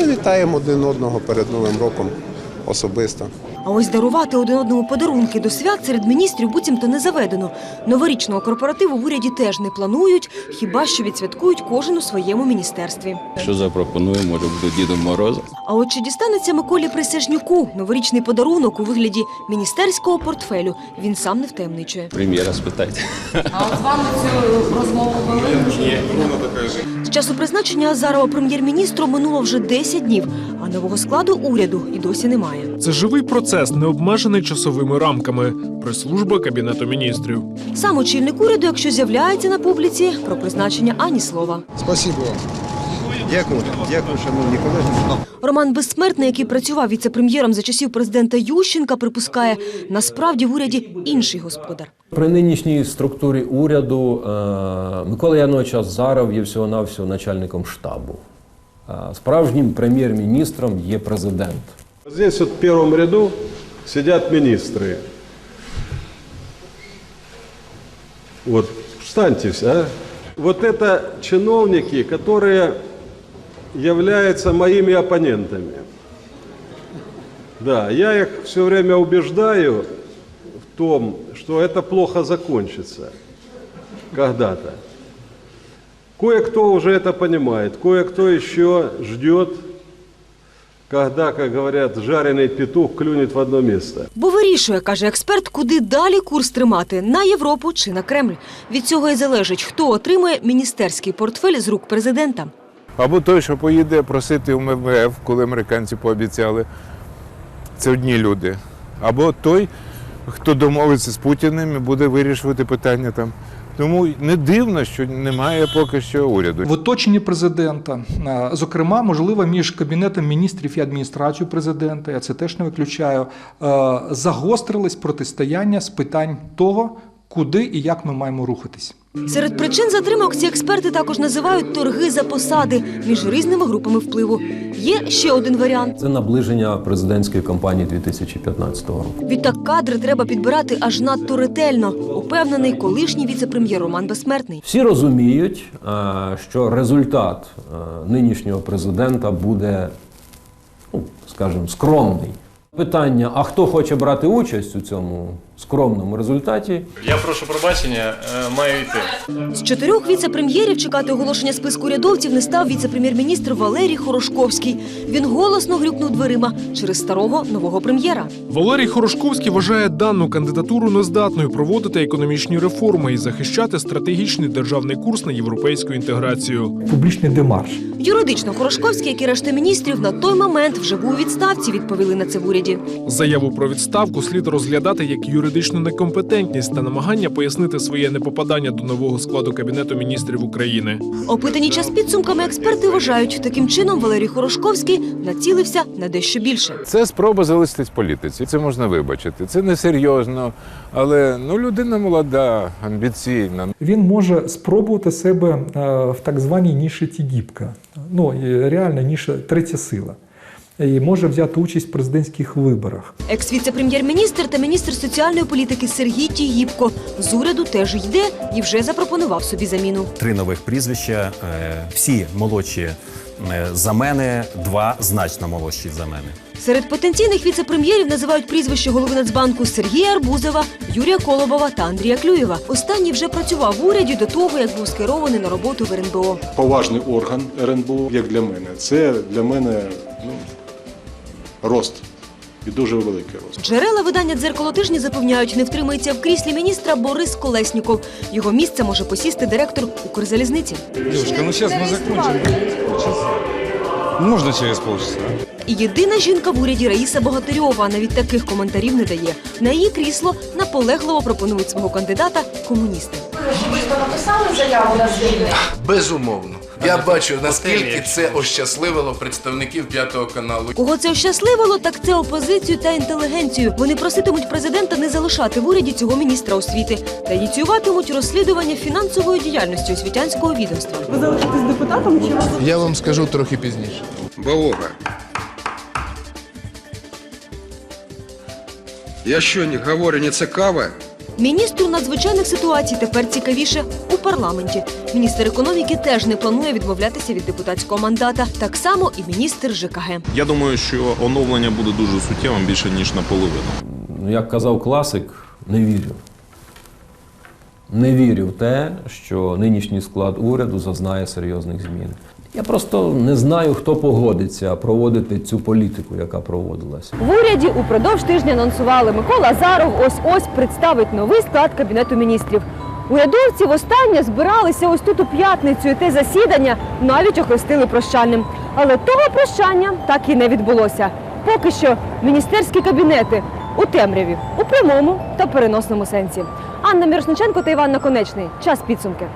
ми вітаємо один одного перед Новим роком особисто. А ось дарувати один одному подарунки до свят серед міністрів буцімто не заведено. Новорічного корпоративу в уряді теж не планують, хіба що відсвяткують кожен у своєму міністерстві. Що запропоную, може буде Дідом Морозом. А от чи дістанеться Миколі Присяжнюку новорічний подарунок у вигляді міністерського портфелю? Він сам не втемничує. Прем'єра спитайте. А от з вами цю розмову вели? З часу призначення Азарова прем'єр-міністром минуло вже 10 днів, а нового складу уряду і досі немає. Це живий процес, не обмежений часовими рамками. Прес-служба Кабінету міністрів. Сам очільник уряду, якщо з'являється на публіці, про призначення ані слова. Спасибо вам. Дякую, дякую, шановні колеги. Роман Безсмертний, який працював віце-прем'єром за часів президента Ющенка, припускає, насправді в уряді інший господар. При нинішній структурі уряду е, Микола Янович Азаров є всього-навсього начальником штабу. Е, Справжнім прем'єр-міністром є президент. Здесь вот в первом ряду сидят министры. Вот, встаньтесь, а. Вот это чиновники, которые являются моими оппонентами. Да, я их все время убеждаю в том, что это плохо закончится когда-то. Кое-кто уже это понимает, кое-кто еще ждет, когда, как говорят, жареный петух клюнет в одно место. Бо вирішує, каже експерт, куди далі курс тримати на Європу чи на Кремль. Від цього і залежить, хто отримує міністерський портфель з рук президента. Або той, що поїде просити у МВФ, коли американці пообіцяли. Це одні люди. Або той, хто домовиться з Путіним і буде вирішувати питання там. Тому не дивно, що немає поки що уряду. В оточенні президента, е, зокрема, можливо, між кабінетом міністрів і адміністрацією президента, я це теж не виключаю, Загострились загострилось протистояння з питань того, куди і як ми маємо рухатись. Серед причин затримок ці експерти також називають торги за посади між різними групами впливу. Є ще один варіант. Це наближення президентської кампанії 2015 року. Відтак кадри треба підбирати аж надто ретельно, упевнений колишній віце-прем'єр Роман Безсмертний. Всі розуміють, е, що результат е, нинішнього президента буде, ну, скажімо, скромний. Питання: а хто хоче брати участь у цьому скромному результаті? Я прошу пробачення, е, маю йти. З чотирьох віце-прем'єрів чекати оголошення списку урядовців не став віце-прем'єр-міністр Валерій Хорошковський. Він голосно грюкнув дверима через старого нового прем'єра. Валерій Хорошковський вважає дану кандидатуру нездатною проводити економічні реформи і захищати стратегічний державний курс на європейську інтеграцію. Публічний демарш. Юридично Хорошковський, як і решта міністрів, на той момент вже був у відставці. Відповіли на це в уряді. Заяву про відставку слід розглядати як юридичну некомпетентність та намагання пояснити своє непопадання до нового складу кабінету міністрів України. Опитані час підсумками експерти вважають, таким чином Валерій Хорошковський націлився на дещо більше. Це спроба залишитись політиці. Це можна вибачити. Це несерйозно. Але ну, людина молода, амбіційна. Він може спробувати себе е, в так званій ніші Тігіпка. Ну, і реально ніша третя сила. І може взяти участь в президентських виборах. Екс-віце-прем'єр-міністр та міністр соціальної політики Сергій Тігіпко з уряду теж йде і вже запропонував собі заміну. три нових прізвища, е, всі молодші е, за мене, два значно молодші за мене. Серед потенційних віце-прем'єрів називають прізвище голови Нацбанку Сергія Арбузова, Юрія Колобова та Андрія Клюєва. Останній вже працював в уряді до того, як був скерований на роботу в РНБО. Поважний орган РНБО, як для мене. Це для мене ну, рост. І дуже великий рост. Джерела видання дзеркало тижні запевняють, не втримається в кріслі міністра Борис Колесніков. Його місце може посісти директор Укрзалізниці. Девушка, ну зараз ми закончимо. Можна через полчаса? І єдина жінка в уряді Раїса Богатирьова навіть таких коментарів не дає. На її крісло наполегливо пропонують свого кандидата комуністи. Безумовно. Я бачу, наскільки це ощасливило представників п'ятого каналу. Кого це ощасливило, так це опозицію та інтелігенцію. Вони проситимуть президента не залишати в уряді цього міністра освіти та ініціюватимуть розслідування фінансової діяльності освітянського відомства. Ви залишитесь депутатом чи Я вам скажу трохи пізніше. Волога. Я що, не говорю, не цікаве? Міністру надзвичайних ситуацій тепер цікавіше у парламенті. Міністр економіки теж не планує відмовлятися від депутатського мандата. Так само і міністр ЖКГ. Я думаю, що оновлення буде дуже суттєвим більше ніж наполовину. Ну, як казав класик, не вірю. Не вірю в те, що нинішній склад уряду зазнає серйозних змін. Я просто не знаю, хто погодиться проводити цю політику, яка проводилася. В уряді упродовж тижня анонсували Микола Азаров ось-ось представить новий склад Кабінету міністрів. Урядовці востаннє збиралися ось тут у п'ятницю, і те засідання навіть охрестили прощальним. Але того прощання так і не відбулося. Поки що міністерські кабінети у темряві, у прямому та переносному сенсі. Анна Мірошниченко та Іван Наконечний. Час підсумки.